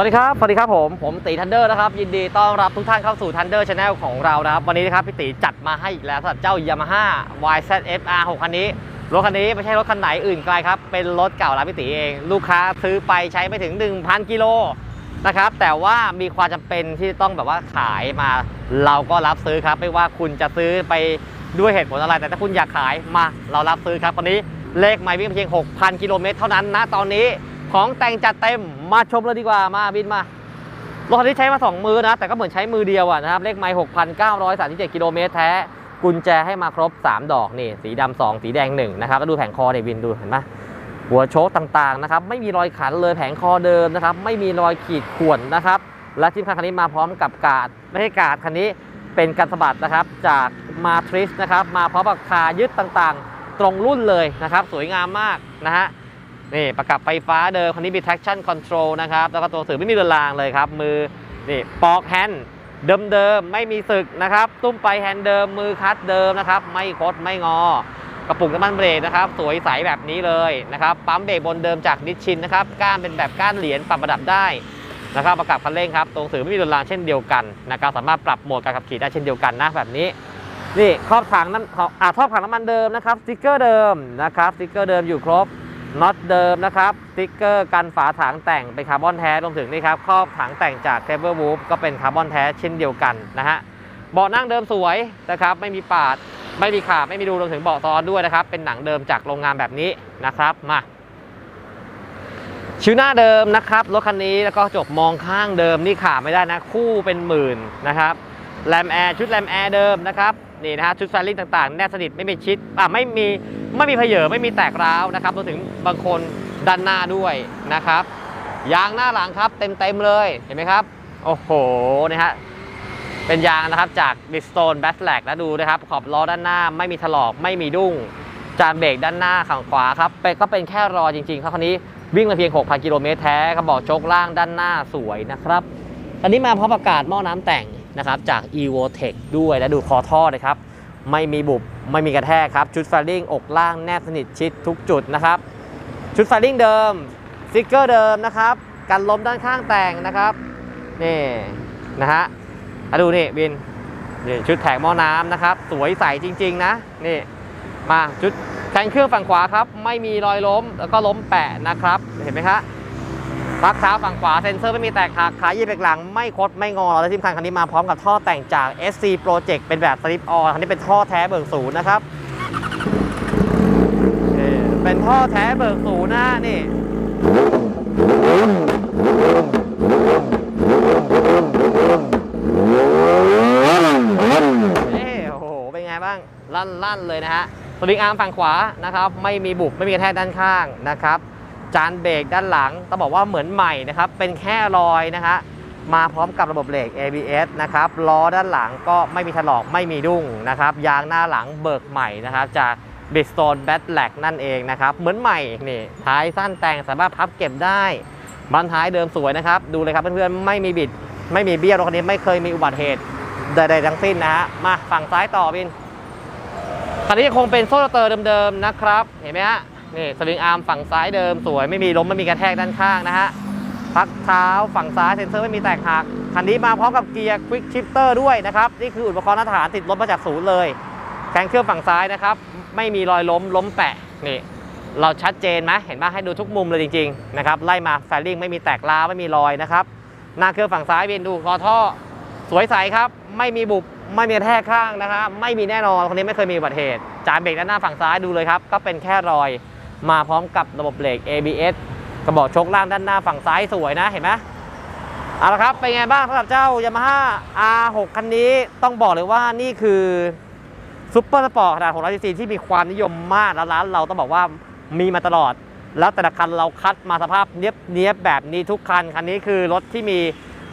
วัสดีครับ สวัสดีครับผม ผมตีทันเดอร์นะครับ ยินดีต้อนรับทุกท่านเข้าสู่ทันเดอร์ชาแนลของเรานะครับ วันนี้นะครับพี่ตีจัดมาให้อีกแล้วสำหรับเจ้า Yamaha YZF R6 คันนี้ รถคันนี้ไม่ใช่รถคันไหนอื่นไกลครับ เป็นรถเก่าร้านพี่ตีเอง ลูกค้าซื้อไปใช้ไม่ถึง 1,000 กิโลนะครับ แต่ว่ามีความจำเป็นที่ต้องแบบว่าขายมา เราก็รับซื้อครับ ไม่ว่าคุณจะซื้อไปด้วยเหตุผลอะไร แต่ถ้าคุณอยากขายมา เรารับซื้อครับวันนี้เลขไม่วิ่งเพียง 6,000 กิโลเมตรเท่านั้นนะตอนนี้ ของแต่งจัดเต็มมาชมเลยดีกว่ามาบินมารถคันนี้ใช้มา 2 มือนะ แต่ก็เหมือนใช้มือเดียวอะนะครับ เลขไมล์6,937กิโลเมตรแท้ กุญแจให้มาครบ 3 ดอกนี่ สีดำสองสีแดง1นะครับแล้วดูแผงคอเนี่ยวินดูเห็นไหมหัวโชคต่างๆนะครับ ไม่มีรอยขันเลยแผงคอเดิมนะครับ ไม่มีรอยขีดข่วนนะครับ และที่คันนี้มาพร้อมกับกาดไม่ใช่กาดคันนี้เป็นกันสะบัดนะครับจากมาทริสนะครับมาพร้อมกับคายึดต่างๆ ตรงรุ่นเลยนะครับ สวยงามมากนะฮะ นี่ประกับไฟฟ้าเดิมคันนี้มี traction control นะครับ แล้วก็ตัวสื่อไม่มีเรือนรางเลยครับ มือนี่ปอกแฮนด์เดิมๆไม่มีสึกนะครับ ตุ้มไปแฮนด์เดิมมือคัดเดิมนะครับ ไม่คดไม่งอกระปุกน้ำมันเบรกนะครับ สวยใสแบบนี้เลยนะครับ ปั๊มเบรกบนเดิมจากนิชชินนะครับ ก้านเป็นแบบก้านเหรียญปรับระดับได้นะครับประกับคันเร่งครับตรงสื่อไม่มีเรือนรางเช่นเดียวกันนะครับสามารถปรับโหมดการขับขี่ได้เช่นเดียวกันนะแบบนี้นี่ครอบถังน้ำออ่าครอบถังน้ำมันเดิมนะครับสติกเกอร์เดิมนะครับสติกเกอร์เดิมอยู่ครบ น็อตเดิมนะครับสติ๊กเกอร์กันฝาถังแต่งเป็นคาร์บอนแท้รวมถึงนี่ครับครอบถังแต่งจาก c a b l e w o o f ก็เป็นคาร์บอนแท้เช่นเดียวกันนะฮะเบาะนั่งเดิมสวยนะครับไม่มีปาดไม่มีขาดไม่มีรูรวมถึงเบาะซ้อนด้วยนะครับ เป็นหนังเดิมจากโรงงานแบบนี้นะครับมาชิวหน้าเดิมนะครับรถคันนี้แล้วก็จบมองข้างเดิมนี่ขาดไม่ได้นะคู่เป็นหมื่นนะครับแรมแอร์ชุดแรมแอร์เดิมนะครับนี่นะฮะชุดไฟลิ่งต่างๆ แนบสนิทไม่มีชิดอะไม่มี ไม่มีเพเยอไม่มีแตกร้าวนะครับรวมถึงบางคนด้านหน้าด้วยนะครับ ยางหน้าหลังครับเต็มๆเลยเห็นไหมครับ โอ้โหนะฮะเป็นยางนะครับจาก Bridgestone b a t l a g นะดูนะครับ ขอบล้อด้านหน้าไม่มีถลอกไม่มีดุ้ง จานเบรกด้านหน้าข้างขวาครับเป็นก็เป็นแค่รอจริงๆครับคันนี้วิ่งมาเพียง 6,000 กิโลเมตรแท้กระบอกโชคล่างด้านหน้าสวยนะครับ อันนี้มาพร้อมประกาศหม้อน้ำแต่งนะครับจาก EvoTech ด้วยและดูคอท่อเลยครับ ไม่มีบุบ ไม่มีกระแทกครับ ชุดไฟลิ่งอกล่างแนบสนิทชิดทุกจุดนะครับ ชุดไฟลิ่งเดิมสติกเกอร์เดิมนะครับ กันล้มด้านข้างแต่งนะครับ นี่นะฮะมาดูนี่บินนี่ชุดแผงหม้อน้ำนะครับ สวยใสจริง ๆ นะ นี่มาชุดแทงเครื่องฝั่งขวาครับ ไม่มีรอยล้มแล้วก็ล้มแปะนะครับ เห็นไหมครับ พักเท้าฝั่งขวาเซ็นเซอร์ไม่มีแตกหักขายีบเบรกหลังไม่คดไม่งอ และที่สำคัญคันนี้มาพร้อมกับท่อแต่งจาก SC Project เป็นแบบสลิปออนคันนี้เป็นท่อแท้เบิกศูนย์นะครับเป็นท่อแท้เบิกศูนย์นะนี่เอ้โอ้โหเป็นไงบ้างลั่นลั่นเลยนะฮะสวิงอาร์มฝั่งขวานะครับ ไม่มีบุบไม่มีกระแทกด้านข้างนะครับ จานเบรกด้านหลังต้องบอกว่าเหมือนใหม่นะครับ เป็นแค่รอยนะฮะมาพร้อมกับระบบเบรก ABS นะครับล้อด้านหลังก็ไม่มีถลอกไม่มีดุ้งนะครับยางหน้าหลังเบิกใหม่นะครับจาก Bridgestone b a t l a g นั่นเองนะครับเหมือนใหม่นี่ท้ายสั้นแต่งสามารถพับเก็บได้บันท้ายเดิมสวยนะครับ ดูเลยครับเพื่อนๆไม่มีบิด ไม่มีเบี้ยวรถคันนี้ไม่เคยมีอุบัติเหตุใดๆทั้งสิ้นนะฮะมาฝั่งซ้ายต่อบินคันนี้คงเป็นโซ่เตอร์เดิมๆนะครับ เห็นไหมฮะ นี่สวิงอาร์มฝั่งซ้ายเดิมสวยไม่มีล้มไม่มีกระแทกด้านข้างนะฮะพักเท้าฝั่งซ้ายเซ็นเซอร์ไม่มีแตกหักคันนี้มาพร้อมกับเกียร์ควิกชิปเตอร์ด้วยนะครับนี่คืออุปกรณ์มาตรฐานติดรถมาจากศูนย์เลยแข้งเครื่องฝั่งซ้ายนะครับ ไม่มีรอยล้มล้มแปะนี่เราชัดเจนไหมเห็นไหมให้ดูทุกมุมเลยจริงๆนะครับไล่มาแฟลิ่งไม่มีแตกร้าวไม่มีรอยนะครับหน้าเครื่องฝั่งซ้ายเบียนดูคอท่อ สวยใสครับ ไม่มีบุบไม่มีแทกข้างนะครับไม่มีแน่นอนคนนี้ไม่เคยมีอุบัติเหตุจานเบรกด้านหน้าฝั่งซ้ายดูเลยครับ ก็เป็นแค่รอย มาพร้อมกับระบบเบรก ABS กระบอกชคล่างด้านหน้าฝั่งซ้ายสวยนะเห็นไหมเอาละครับเป็นไงบ้างสำหรับเจ้า Yamaha R6 คันนี้ต้องบอกเลยว่านี่คือซุปเปอร์สปอร์ตขนาด600 cc ที่มีความนิยมมากแล้วร้านเราต้องบอกว่ามีมาตลอด แล้วแต่ละคันเราคัดมาสภาพเนี้ยบเนี้ยบแบบนี้ทุกคัน คันนี้คือรถที่มี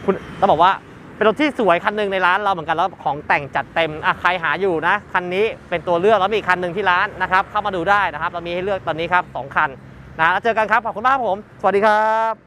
คุณต้องบอกว่า เป็นรถที่สวยคันหนึ่งในร้านเราเหมือนกันแล้วของแต่งจัดเต็มอะใครหาอยู่นะคันนี้เป็นตัวเลือกแล้วมีอีกคันหนึ่งที่ร้านนะครับเข้ามาดูได้นะครับ เรามีให้เลือกตอนนี้ครับสองคันนะแล้วเจอกันครับขอบคุณมากครับผม สวัสดีครับ